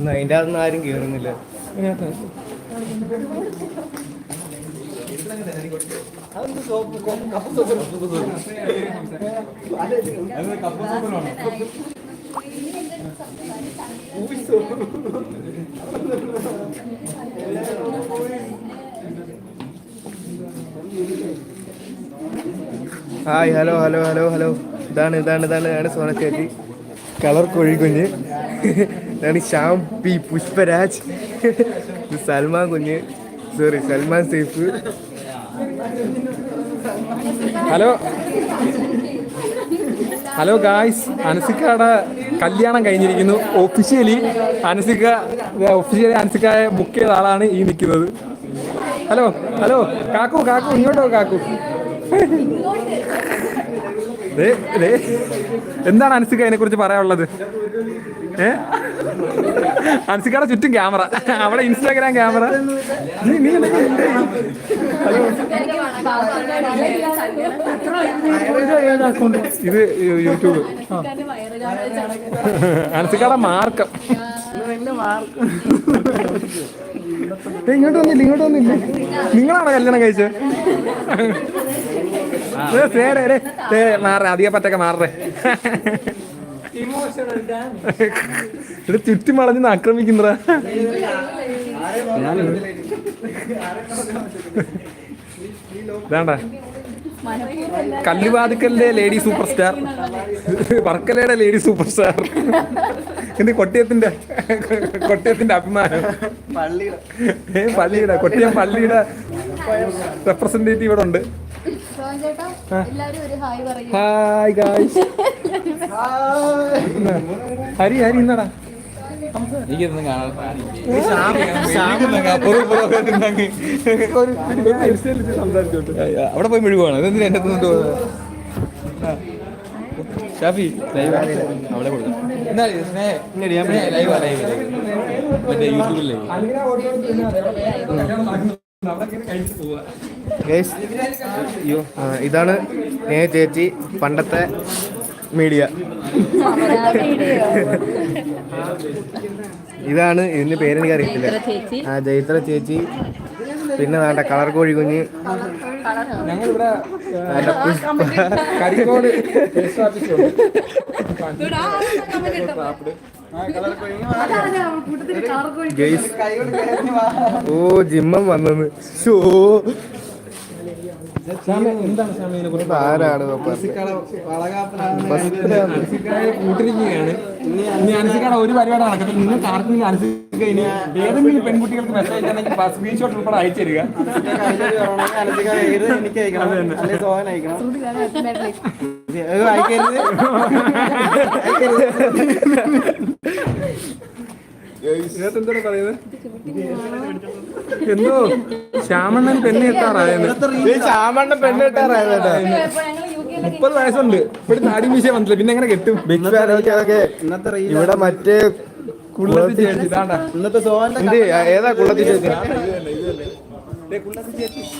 ഇന്ന് അതിന്റെ അകത്തുനിന്ന് ആരും കയറുന്നില്ല. Hi hello hello hello hello. ഇതാണ് ഇതാണ് ഇതാണ് ഇതാണ് സോന ചേച്ചി കളർ കോഴിക്കുഞ്ഞ് ഇതാണ് ശ്യാം പി പുഷ്പരാജ് സൽമാൻ കുഞ്ഞ്. Sorry Salman safe. Hello. Hello guys അനസിക്കയുടെ കല്യാണം കഴിഞ്ഞിരിക്കുന്നു. ഒഫീഷ്യലി അനസിക്ക ഒഫീഷ്യലി അനസിക്കായ ബുക്ക് ചെയ്ത ആളാണ് ഈ നിൽക്കുന്നത്. Hello hello. കാക്കു കാക്കു ഇങ്ങോട്ടോ കാക്കു. എന്താണ് അനസിക്ക അതിനെ കുറിച്ച് പറയാനുള്ളത്? ഏ? അനസിക്കയുടെ ചുറ്റും ക്യാമറ. അവിടെ ഇൻസ്റ്റാഗ്രാം ക്യാമറ. നീ നീ ഇത് യൂട്യൂബ്. അൻസിക്കാടെ മാർക്കം. ഇങ്ങോട്ട് വന്നില്ല ഇങ്ങോട്ട് വന്നില്ല. നിങ്ങളാണോ കല്യാണം കഴിച്ചത് മാറേ അധികം പറ്റൊക്കെ മാറേ. ഇത് ചുറ്റി വളഞ്ഞ് ആക്രമിക്കുന്നതാ. വേണ്ട കല്ലുവാതുക്കലിന്റെ ലേഡി സൂപ്പർ സ്റ്റാർ വർക്കലയുടെ ലേഡി സൂപ്പർ സ്റ്റാർ എന്ത് കൊട്ടിയത്തിന്റെ കൊട്ടിയത്തിന്റെ അഭിമാനം. ഏ, പള്ളിയുടെ കൊട്ടിയം പള്ളിയുടെ റെപ്രസെന്റേറ്റീവ് ഇവിടെ ഉണ്ട്. ഹായ് പറയും. Hi guys. ഹരി ഹരി ഇന്നടാ. അവിടെ പോയി മെഴുകുവാണ്? അതെന്തിനാ എന്റെ ഷാഫി ലൈവ് അവിടെ കൊടുക്കാം. ലൈവ് ലൈവ് മറ്റേ യൂട്യൂബിൽ ഗൈസ് അയ്യോ ആ, ഇതാണ് ഏ ചേച്ചി പണ്ടത്തെ മീഡിയ. ഇതാണ് ഇതിന്റെ പേരെനിക്ക് അറിയത്തില്ല. ആ ജൈത്ര ചേച്ചി. പിന്നെ വേണ്ട കളർ കോഴി കുഞ്ഞ് ഞങ്ങളിവിടെ ഓ ജിമ്മം വന്നത്. ഷോ ആരാണ് കൂട്ടിരിക്കുകയാണ്. ഇനി അനസിക്കയുടെ ഒരു പരിപാടി നടക്കത്തില്ല. നിങ്ങൾക്ക് ആർക്കെങ്കിലും അനസിക്ക ഇനി ഏതെങ്കിലും പെൺകുട്ടികൾക്ക് മെസ്സേജ് ആണെങ്കിൽ സ്ക്രീൻഷോട്ട് ഉൾപ്പെടെ അയച്ചു തരിക. എനിക്ക് അയക്കണം. അല്ലെങ്കിൽ സോഹൻ അയക്കണം. അയക്കരുത്. പറയുന്നത് എന്തോ? ശ്യാമണ്ണൻ പെണ്ണ് എത്താറായെന്ന് ശ്യാമണ്ണൻ പെണ്ണ് പെണ്ണിട്ടാറായത് മുപ്പത് വയസ്സുണ്ട്. ഇവിടെ താടി മീശ വന്നില്ല പിന്നെ എങ്ങനെ കെട്ടും? ഇവിടെ മറ്റേ കുള്ളത്തി ഇന്നത്തെ ഏതാ കുള്ളത്തി ചേച്ചി?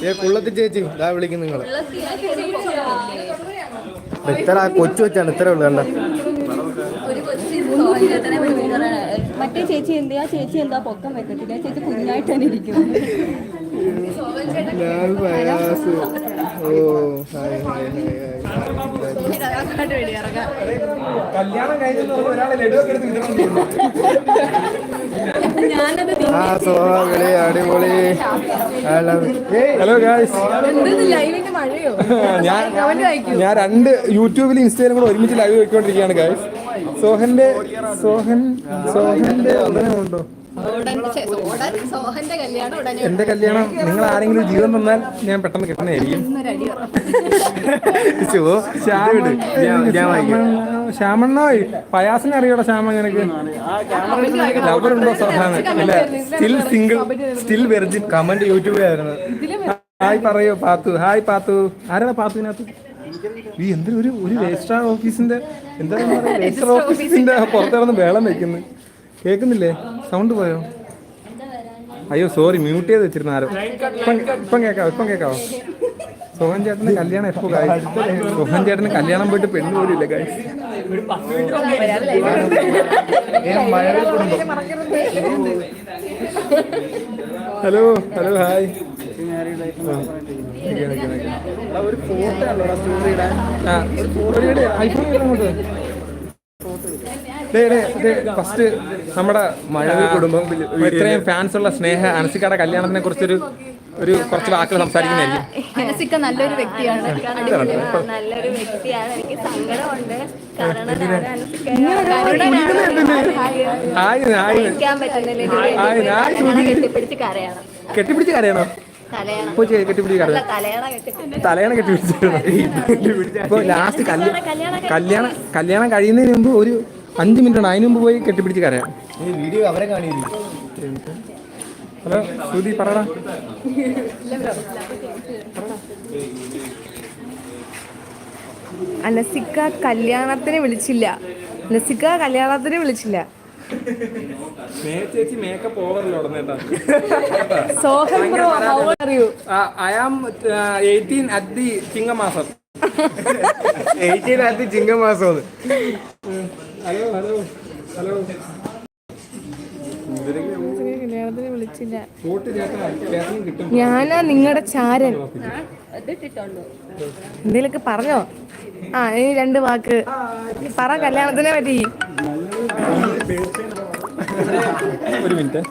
ഏ കുള്ളത്തി ചേച്ചി. ഇതാ വിളിക്കും നിങ്ങൾ ഇത്ര കൊച്ചു വെച്ചാണ് ഇത്ര ഉള്ളു കണ്ട? മറ്റേ ചേച്ചി എന്ത് ചെയ്യാ ചേച്ചി എന്താ പൊക്കം വെക്കത്തില്ല. ചേച്ചി കുഞ്ഞായിട്ട് തന്നെ ഇരിക്കും. ഞാനത് അടിപൊളി. ഹലോ ഗായ്സ് ഞാൻ ഞാൻ രണ്ട് യൂട്യൂബിലും ഇൻസ്റ്റയിലും കൂടെ ഒരുമിച്ച് ലൈവ് വെക്കൊണ്ടിരിക്കുകയാണ് ഗായ്സ് സോഹന്റെ സോഹൻ സോഹന്റെ ഉടനെ ഉണ്ടോ എന്റെ കല്യാണം നിങ്ങൾ ആരെങ്കിലും ജീവൻ തന്നാൽ ഞാൻ പെട്ടെന്ന് കിട്ടണായിരിക്കും ശ്യാമണ്ണോ പയാസിനെ അറിയോടാ ശ്യാമ നിനക്ക്? ലവറുണ്ടോ ഉണ്ടോ സോഹാന് ഇല്ല still single still virgin comment യൂട്യൂബിലായിരുന്നു. Hi പറയൂ പാത്തു. ഹായ് പാത്തു. ആരാണ് പാത്തുവിനകത്ത്? ഈ എന്തൊരു ഒരു ഒരു രജിസ്ട്രാർ ഓഫീസിന്റെ എന്താ രജിസ്ട്രാർ ഓഫീസിന്റെ പുറത്തിറന്ന് വേളം വെക്കുന്നു കേൾക്കുന്നില്ലേ? സൗണ്ട് പോയോ? അയ്യോ സോറി മ്യൂട്ട് ചെയ്ത് വെച്ചിരുന്ന ആരോ. ഇപ്പം ഇപ്പം കേൾക്കാവോ ഇപ്പം കേൾക്കാവോ സോഹൻ ചേട്ടന് കല്യാണം എപ്പോ സോഹൻ ചേട്ടന് കല്യാണം പോയിട്ട് പെണ്ണു പോലും ഇല്ല കാര്യം ഹലോ ഹലോ ഹായ് ഒരു ഫോട്ടോ ഉണ്ടോ സ്റ്റോറിയുടെ ഐഫോൺ ഫസ്റ്റ് നമ്മുടെ മഴവിൽ കുടുംബം ഇത്രയും ഫാൻസ് ഉള്ള സ്നേഹ അനസിക്കയുടെ കല്യാണത്തിനെ കുറിച്ചൊരു ഒരു കുറച്ച് വാക്കുകൾ സംസാരിക്കുന്നതായിരിക്കും. അനസിക്ക നല്ലൊരു വ്യക്തിയാണ്. നല്ലൊരു വ്യക്തിയാണ്. എനിക്ക് സങ്കടമുണ്ട്. കെട്ടിപ്പിടിച്ച് കരയണോ? തലയണ. കെട്ടിപ്പിടിച്ച് ഇപ്പൊ ലാസ്റ്റ് കല്യാണം കല്യാണം കല്യാണം കഴിയുന്നതിന് മുമ്പ് ഒരു അഞ്ച് മിനിറ്റ് ആണ് അതിന് മുമ്പ് പോയി കെട്ടിപ്പിടിച്ച് കരയാം. ഈ വീഡിയോ അവരെ കാണിയില്ല? ഹലോ ശ്രുതി പറടാ അനസിക്ക കല്യാണത്തിന് വിളിച്ചില്ല. അനസിക്ക കല്യാണത്തിന് വിളിച്ചില്ല. ചേച്ചി മേക്കപ്പ് ഓവറിൽ ഉടനേട്ടാ Sohan bro how are you I am eighteen at the ചിങ്ങമാസം. എയ്റ്റീനകത്ത് ചിങ്ങമാസം. ഹലോ ഹലോ ഹലോ കല്യാണത്തിന് വിളിച്ചില്ല ഞാനാ നിങ്ങളുടെ ചാരൻ. എന്തേലൊക്കെ പറഞ്ഞോ? ആ ഇനി രണ്ട് വാക്ക്. പറ കല്യാണത്തിനെ പറ്റി. ഒരു മിനിറ്റ്.